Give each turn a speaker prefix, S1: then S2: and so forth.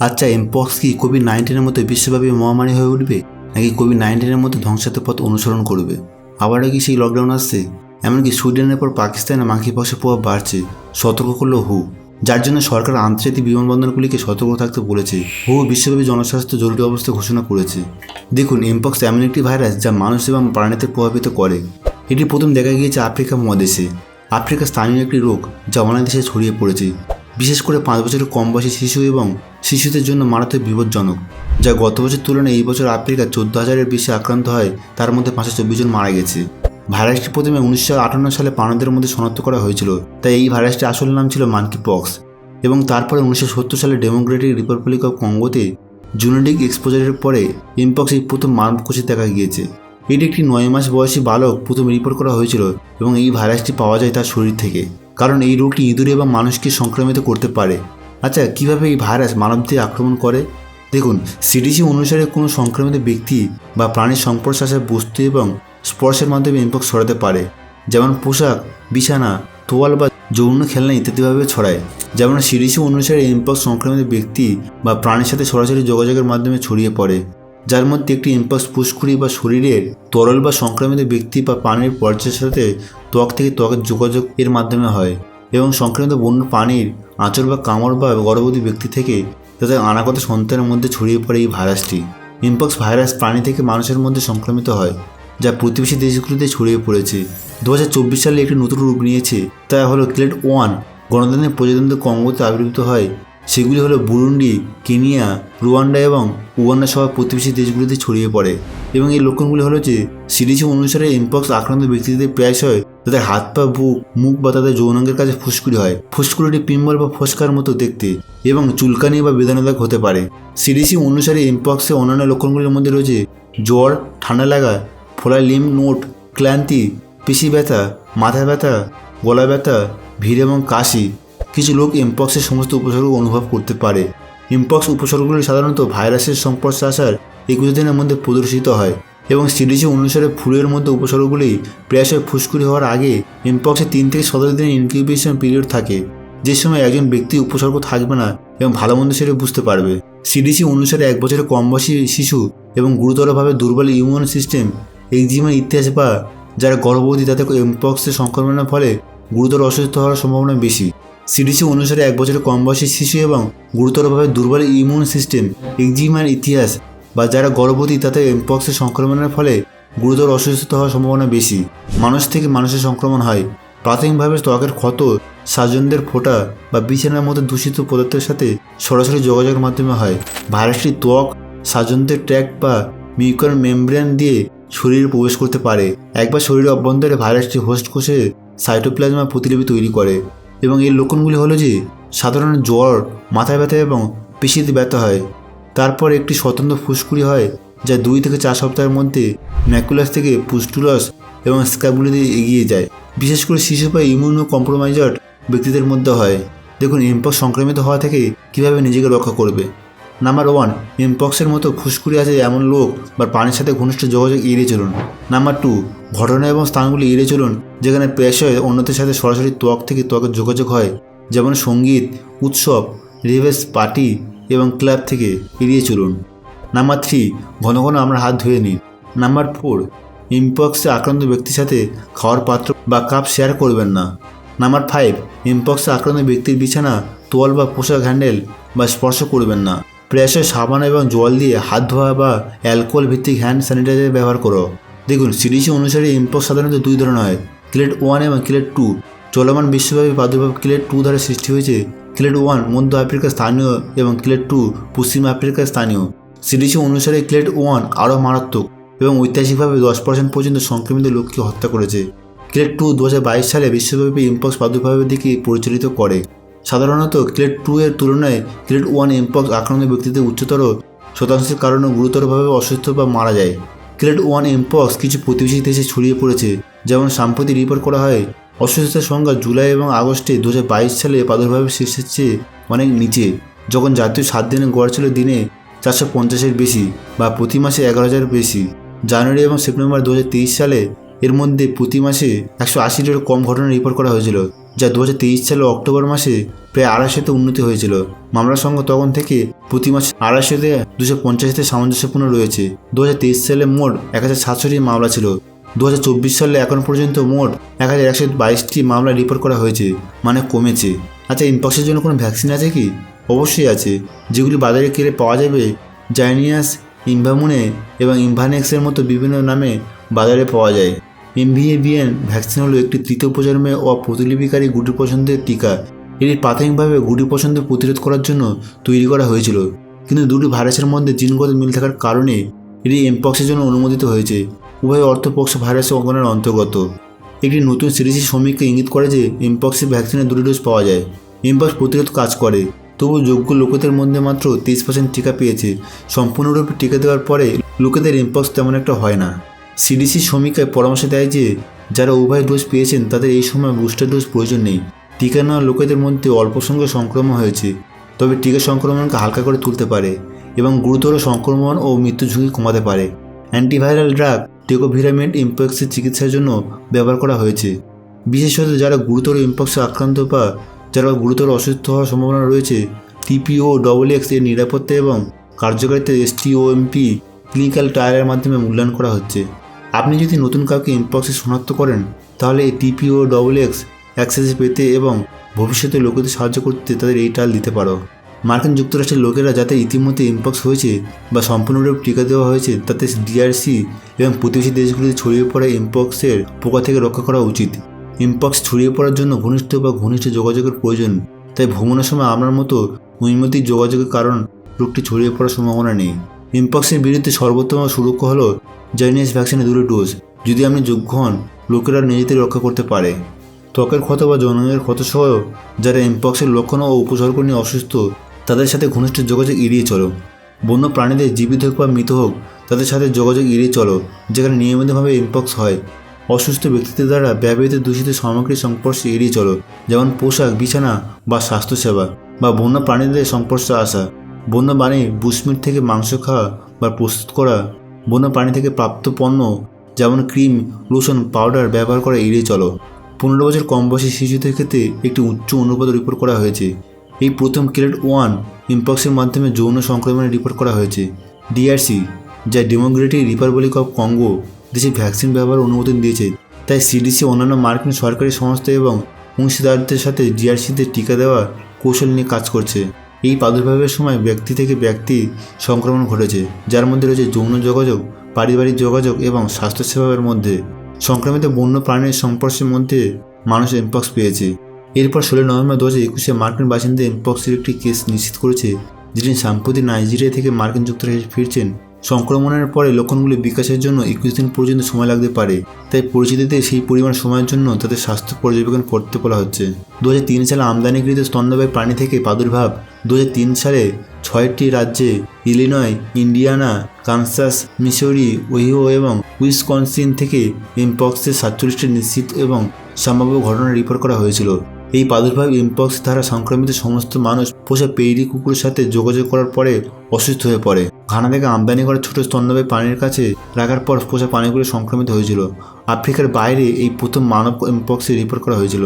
S1: আচ্ছা এমপক্স কি কোভিড নাইন্টিনের মতো বিশ্বব্যাপী মহামারী হয়ে উঠবে, নাকি কোভিড নাইন্টিনের মতো ধ্বংসাত্মক পথ অনুসরণ করবে? আবারও কি সেই লকডাউন আসছে? এমনকি সুইডেনের পর পাকিস্তানে মাংকি পক্সের প্রভাব বাড়ছে, সতর্ক করল হু। যার জন্য সরকার আন্তর্জাতিক বিমানবন্দরগুলিকে সতর্ক থাকতে বলেছে, হু বিশ্বব্যাপী জনস্বাস্থ্য জরুরি অবস্থা ঘোষণা করেছে। দেখুন এমপক্স এমন একটি ভাইরাস যা মানুষ এবং প্রাণীতে প্রভাবিত করে। এটি প্রথম দেখা গিয়েছে আফ্রিকা মহাদেশে। আফ্রিকা স্থানীয় একটি রোগ যা অনেক দেশে ছড়িয়ে পড়েছে। বিশেষ করে পাঁচ বছরের কম বয়সী শিশু এবং শিশুদের জন্য মারাত্মক বিপজ্জনক, যা গত বছর তুলনায় এই বছর আফ্রিকা চোদ্দ হাজারের বেশি আক্রান্ত হয়, তার মধ্যে পাঁচশো চব্বিশ জন মারা গেছে। ভাইরাসটি প্রথমে উনিশশো আটান্ন সালে প্রাণীদের মধ্যে শনাক্ত করা হয়েছিল, তাই এই ভাইরাসটি আসল নাম ছিল মানকি পক্স এবং তারপরে উনিশশো সত্তর সালে ডেমোক্রেটিক রিপাবলিক অফ কঙ্গোতে জুনেটিক এক্সপোজারের পরে ইমপক্স এই প্রথম মানবকোষে দেখা গিয়েছে। এটি একটি নয় মাস বয়সী বালক প্রথম রিপোর্ট করা হয়েছিল এবং এই ভাইরাসটি পাওয়া যায় তার শরীর থেকে। কারণ এই রোগটি ইঁদুরে এবং মানুষকে সংক্রমিত করতে পারে। আচ্ছা কীভাবে এই ভাইরাস মানবদের আক্রমণ করে? দেখুন সিডিসি অনুসারে কোনো সংক্রমিত ব্যক্তি বা প্রাণীর সংস্পর্শে আসা বস্তু এবং স্পর্শের মাধ্যমে ইম্পক্স ছড়াতে পারে। যেমন পোশাক, বিছানা, তোয়াল বা যৌন খেলনা ইত্যাদিভাবে ছড়ায়। যেমন সিডিসি অনুসারে ইম্পক্স সংক্রমিত ব্যক্তি বা প্রাণীর সাথে সরাসরি যোগাযোগের মাধ্যমে ছড়িয়ে পড়ে। যার মধ্যে একটি ইম্পাক্স ফুসকুড়ি বা শরীরের তরল বা সংক্রমিত ব্যক্তি বা পানির পর্যায়ের সাথে ত্বক থেকে ত্বকের যোগাযোগ এর মাধ্যমে হয় এবং সংক্রমিত বন্য প্রাণীর আঁচড় বা কামড় বা গর্ভবতী ব্যক্তি থেকে তাদের আনাগত সন্তানের মধ্যে ছড়িয়ে পড়ে এই ভাইরাসটি। ইম্পক্স ভাইরাস প্রাণী থেকে মানুষের মধ্যে সংক্রমিত হয়, যা প্রতিবেশী দেশগুলিতে ছড়িয়ে পড়েছে। দু হাজার চব্বিশ সালে একটি নতুন রূপ নিয়েছে, তা হলো ক্লেড ওয়ান গণতন্ত্রের প্রজাতন্ত্র কঙ্গোতে আবির্ভূত হয় সেগুলি হলো বুরুন্ডি, কেনিয়া, রুয়ান্ডা এবং উগান্ডা সহ প্রতিবেশী দেশগুলিতে ছড়িয়ে পড়ে। এবং এই লক্ষণগুলি হলো যে, সিডিসি অনুসারে ইম্পক্স আক্রান্ত ব্যক্তিদের প্রায়শই তাদের হাত পা, বুক, মুখ বা তাদের যৌনাঙ্গের কাছে ফুসকুড়ি হয়। ফুসকুড়িটি পিম্বল বা ফস্কার মতো দেখতে এবং চুলকানি বা বেদনাদায়ক হতে পারে। সিডিসি অনুসারে ইম্পক্সের অন্যান্য লক্ষণগুলির মধ্যে রয়েছে জ্বর, ঠান্ডা লাগা ফোলা লিম নোট, ক্লান্তি, পেশি ব্যথা, মাথা ব্যথা, গলা ব্যথা, ভিড় এবং কাশি। কিছু লোক এমপক্সের সমস্ত উপসর্গ অনুভব করতে পারে। এমপক্স উপসর্গগুলি সাধারণত ভাইরাসের সংস্পর্শে আসার একুশ দিনের মধ্যে প্রদর্শিত হয় এবং সিডিসি অনুসারে ফুলের মধ্যে উপসর্গগুলি প্রায়শই ফুসকুড়ি হওয়ার আগে এমপক্সে তিন থেকে সতেরো দিনের ইনকিউবেশন পিরিয়ড থাকে, যে সময় একজন ব্যক্তি উপসর্গ থাকবে না এবং ভালো মন্দ সেটা বুঝতে পারবে। সিডিসি অনুসারে এক বছরের কম বয়সী শিশু এবং গুরুতরভাবে দুর্বল ইমিউন সিস্টেম এক্সিমার ইতিহাস বা যারা গর্ভবতী তাদের এমপক্সের সংক্রমণের ফলে গুরুতর অসুস্থ হওয়ার সম্ভাবনা বেশি। সিডিসি অনুসারে এক বছরের কম বয়সী শিশু এবং গুরুতরভাবে দুর্বল ইমিউন সিস্টেম এক্সিমার ইতিহাস বা যারা গর্ভবতী তাদের এমপক্সের সংক্রমণের ফলে গুরুতর অসুস্থ হওয়ার সম্ভাবনা বেশি। মানুষ থেকে মানুষের সংক্রমণ হয়। প্রাথমিকভাবে ত্বকের ক্ষত স্বজনদের ফোঁটা বা বিছানার মতো দূষিত পদার্থের সাথে সরাসরি যোগাযোগের মাধ্যমে হয়। ভাইরাসটি ত্বক স্বজনদের ট্র্যাক বা মিউকার মেমব্রেন দিয়ে শরীরে প্রবেশ করতে পারে। একবার শরীরের অভ্যন্তরে ভাইরাসটি হোস্ট কোষে সাইটোপ্লাজমা প্রতিলিপি তৈরি করে। এবং এর লক্ষণগুলি হলো যে, সাধারণ জ্বর, মাথায় ব্যথা এবং পেশিতে ব্যথা হয়, তারপর একটি স্বতন্ত্র ফুসকুড়ি হয় যা দুই থেকে চার সপ্তাহের মধ্যে ম্যাকুলাস থেকে পুস্টুলস এবং স্ক্যাবুলিতে এগিয়ে যায়। বিশেষ করে শিশু বা ইমিউনো কম্প্রোমাইজড ব্যক্তিদের মধ্যে হয়। দেখুন ইম্পক্স সংক্রমিত হওয়া থেকে কীভাবে নিজেকে রক্ষা করবে। নাম্বার ওয়ান ইমপক্সের মতো ফুসকুড়ি আছে এমন লোক বা প্রাণীর সাথে ঘনিষ্ঠ যোগাযোগ এড়িয়ে চলুন। নাম্বার টু ঘটনা এবং স্থানগুলি এড়িয়ে চলুন, যেখানে পেশায় অন্যদের সাথে সরাসরি ত্বক থেকে ত্বকের যোগাযোগ হয়, যেমন সংগীত, উৎসব, রিভেস পার্টি এবং ক্লাব থেকে এড়িয়ে চলুন। নাম্বার থ্রি ঘন ঘন আমরা হাত ধুয়ে নিন নাম্বার ফোর ইমপক্সে আক্রান্ত ব্যক্তির সাথে খাওয়ার পাত্র বা কাপ শেয়ার করবেন না। নাম্বার ফাইভ ইমপক্সে আক্রান্ত ব্যক্তির বিছানা, তোয়াল বা পোশাক হ্যান্ডেল বা স্পর্শ করবেন না। প্রায়শই সাবান এবং জল দিয়ে হাত ধোয়া বা অ্যালকোহল ভিত্তিক হ্যান্ড স্যানিটাইজার ব্যবহার করো। দেখুন, সিডিসি অনুসারে ইম্পক্স সাধারণত দুই ধরনের হয়, ক্লেট ওয়ান এবং ক্লেট টু। চলমান বিশ্বব্যাপী প্রাদুর্ভাব ক্লেট টু দ্বারা সৃষ্টি হয়েছে। ক্লেট ওয়ান মধ্য আফ্রিকার স্থানীয় এবং ক্লেট টু পশ্চিম আফ্রিকার স্থানীয়। সিডিসি অনুসারে ক্লেট ওয়ান আরও মারাত্মক এবং ঐতিহাসিকভাবে দশ পার্সেন্ট পর্যন্ত সংক্রমিত লোককে হত্যা করেছে। ক্লেট টু দু হাজার বাইশ সালে বিশ্বব্যাপী ইম্পক্স প্রাদুর্ভাবের দিকে পরিচালিত করে। সাধারণত ক্লেড টু এর তুলনায় ক্লেড ওয়ান এমপক্স আক্রান্ত ব্যক্তিদের উচ্চতর শতাংশের কারণে গুরুতরভাবে অসুস্থ বা মারা যায়। ক্লেড ওয়ান এমপক্স কিছু প্রতিবেশী দেশে ছড়িয়ে পড়েছে, যেমন সাম্প্রতিক রিপোর্ট করা হয়, অসুস্থতার সংখ্যা জুলাই এবং আগস্টে দু হাজার বাইশ সালে প্রাদুর্ভাবের শীর্ষের চেয়ে অনেক নিচে, যখন জাতীয় সাত দিনের গড় ছিল দিনে চারশো পঞ্চাশের বেশি বা প্রতি মাসে এগারো হাজার বেশি। জানুয়ারি এবং সেপ্টেম্বর দু হাজার তেইশ সালে এর মধ্যে প্রতি মাসে একশো আশিটিরও কম ঘটনা রিপোর্ট করা হয়েছিল। যা দু হাজার তেইশ সালে অক্টোবর মাসে প্রায় আড়াইশোতে উন্নতি হয়েছিল। মামলার সংখ্যা তখন থেকে প্রতি মাসে আড়াইশো থেকে দুশো পঞ্চাশতে সামঞ্জস্যপূর্ণ রয়েছে। দু হাজার তেইশ সালে মোট এক হাজার সাতষট্টি মামলা ছিল। দু হাজার চব্বিশ সালে এখন পর্যন্ত মোট এক হাজার একশো বাইশটি মামলা রিপোর্ট করা হয়েছে মানে কমেছে। আচ্ছা ইনপক্সের জন্য কোনো ভ্যাকসিন আছে কি? অবশ্যই আছে। যেগুলি বাজারে কিনে পাওয়া যাবে, জাইনিয়াস, ইনভামুনে এবং ইনভানেক্সের মতো বিভিন্ন নামে বাজারে পাওয়া যায়। এমভিএবিএন ভ্যাকসিন হলো একটি তৃতীয় প্রজন্মের অপ্রতিলিপিকারী গুটি পছন্দের টিকা। এটি প্রাথমিকভাবে গুটি পছন্দ প্রতিরোধ করার জন্য তৈরি করা হয়েছিল। কিন্তু দুটি ভাইরাসের মধ্যে জিনগত মিল থাকার কারণে এটি এমপক্সের জন্য অনুমোদিত হয়েছে। উভয় অর্থপক্ষ ভাইরাস অঙ্গনের অন্তর্গত। একটি নতুন সিরিজের সমীক্ষা ইঙ্গিত করে যে এমপক্সের ভ্যাকসিনের দুটি ডোজ পাওয়া যায়। এমপক্স প্রতিরোধ কাজ করে। তবু যোগ্য লোকেদের মধ্যে মাত্র তেইশ পার্সেন্ট টিকা পেয়েছে। সম্পূর্ণরূপে টিকা দেওয়ার পরে লোকেদের এমপক্স তেমন একটা হয় না। সিডিসি সমীক্ষায় পরামর্শ দেয় যে, যারা উভয় ডোজ পেয়েছেন, তাদের এই সময় বুস্টার ডোজ প্রয়োজন নেই। টিকা নেওয়া লোকেদের মধ্যে অল্প সংখ্যক সংক্রমণ হয়েছে, তবে টিকা সংক্রমণকে হালকা করে তুলতে পারে এবং গুরুতর সংক্রমণ ও মৃত্যু ঝুঁকি কমাতে পারে। অ্যান্টিভাইরাল ড্রাগ টেকোভিরামেন্ট ইম্পক্সের চিকিৎসার জন্য ব্যবহার করা হয়েছে। বিশেষত যারা গুরুতর ইম্পক্সে আক্রান্ত বা যারা গুরুতর অসুস্থ হওয়ার সম্ভাবনা রয়েছে, টিপিও ডবল এক্সের নিরাপত্তা এবং কার্যকারিতা এসটিওএমপি ক্লিনিক্যাল ট্রায়ালের মাধ্যমে মূল্যায়ন করা হচ্ছে। আপনি যদি নতুন কাউকে ইম্পক্সে শনাক্ত করেন, তাহলে এই টিপিও ডবল এক্স অ্যাক্সেস পেতে এবং ভবিষ্যতে লোকেদের সাহায্য করতে তাদের এই ট্রায়াল দিতে পারো। মার্কিন যুক্তরাষ্ট্রের লোকেরা যাতে ইতিমধ্যে ইম্পক্স হয়েছে বা সম্পূর্ণরূপে টিকা দেওয়া হয়েছে, তাতে ডিআরসি এবং প্রতিবেশী দেশগুলিতে ছড়িয়ে পড়া ইম্পক্সের পোকা থেকে রক্ষা করা উচিত। ইম্পক্স ছড়িয়ে পড়ার জন্য ঘনিষ্ঠ বা ঘনিষ্ঠ যোগাযোগের প্রয়োজন, তাই ভ্রমণের সময় আপনার মতো নৈমিত্তিক যোগাযোগের কারণ রোগটি ছড়িয়ে পড়ার সম্ভাবনা নেই। ইম্পক্সের বিরুদ্ধে সর্বোত্তম সুরক্ষা হল জাইনিয়াস ভ্যাকসিনের দুটো ডোজ যদি আপনি যোগ্য হন, লোকেরা নিজেদের রক্ষা করতে পারে। ত্বকের ক্ষত বা জননের ক্ষত সহ যারা ইম্পক্সের লক্ষণ ও উপসর্গ নিয়ে অসুস্থ, তাদের সাথে ঘনিষ্ঠ যোগাযোগ এড়িয়ে চলো। বন্য প্রাণীদের জীবিত হোক বা মৃত হোক, তাদের সাথে যোগাযোগ এড়িয়ে চলো, যেখানে নিয়মিতভাবে ইম্পক্স হয়। অসুস্থ ব্যক্তিদের দ্বারা ব্যবহৃত দূষিত সামগ্রীর সংস্পর্শে এড়িয়ে চলো, যেমন পোশাক, বিছানা বা স্বাস্থ্যসেবা বা বন্য প্রাণীদের সংস্পর্শে আসা। বন্য প্রাণী বুশমিট থেকে মাংস খাওয়া বা প্রস্তুত করা, বন্য প্রাণী থেকে প্রাপ্ত পণ্য যেমন ক্রিম, লোশন, পাউডার ব্যবহার করা এড়িয়ে চলো। পনেরো বছর কম বয়সী শিশুদের ক্ষেত্রে একটি উচ্চ অনুপাত রিপোর্ট করা হয়েছে। এই প্রথম ক্রেড ওয়ান ইম্পক্সের মাধ্যমে যৌন সংক্রমণের রিপোর্ট করা হয়েছে। ডিআরসি যা ডেমোক্রেটিক রিপাবলিক অফ কঙ্গো দেশে ভ্যাকসিন ব্যবহার অনুমোদন দিয়েছে, তাই সিডিসি অন্যান্য মার্কিন সরকারি সংস্থা এবং অংশীদারদের সাথে ডিআরসিতে টিকা দেওয়া কৌশল নিয়ে কাজ করছে। এই প্রাদুর্ভাবের সময় ব্যক্তি থেকে ব্যক্তি সংক্রমণ ঘটেছে, যার মধ্যে রয়েছে যৌন যোগাযোগ, পারিবারিক যোগাযোগ এবং স্বাস্থ্যসেবার মধ্যে। সংক্রমিত বন্য প্রাণীর সংস্পর্শের মধ্যে মানুষ এমপক্স পেয়েছে। এরপর ষোলো নভেম্বর দু হাজার একুশে মার্কিন বাসিন্দা এমপক্সের একটি কেস নিশ্চিত করেছে যিনি সাম্প্রতিক নাইজেরিয়া থেকে মার্কিন যুক্তরাষ্ট্রে ফিরছেন। সংক্রমণের পরে লক্ষণগুলি বিকাশের জন্য একুশ দিন পর্যন্ত সময় লাগতে পারে, তাই পরিচিতিতে সেই পরিমাণ সময়ের জন্য তাদের স্বাস্থ্য পর্যবেক্ষণ করতে বলা হচ্ছে। দু হাজার তিন সালে আমদানিকৃত স্তন্যবায়ী প্রাণী থেকে প্রাদুর্ভাব দু হাজার তিন সালে ছয়টি রাজ্যে Illinois, Indiana, Kansas, Missouri, Ohio এবং উইসকনসিন থেকে এমপক্সের সাতচল্লিশটি নিশ্চিত এবং সম্ভাব্য ঘটনা রিপোর্ট করা হয়েছিল। এই প্রাদুর্ভাব ইম্পক্স দ্বারা সংক্রমিত সমস্ত মানুষ পোষা পেইরি কুকুরের সাথে যোগাযোগ করার পরে অসুস্থ হয়ে পড়ে। ঘানা থেকে আমদানি করা ছোট স্তন্যবায়ী প্রাণীর কাছে রাখার পর পোষা প্রাণীগুলো সংক্রমিত হয়েছিল। আফ্রিকার বাইরে এই প্রথম মানব ইম্পক্সের রিপোর্ট করা হয়েছিল।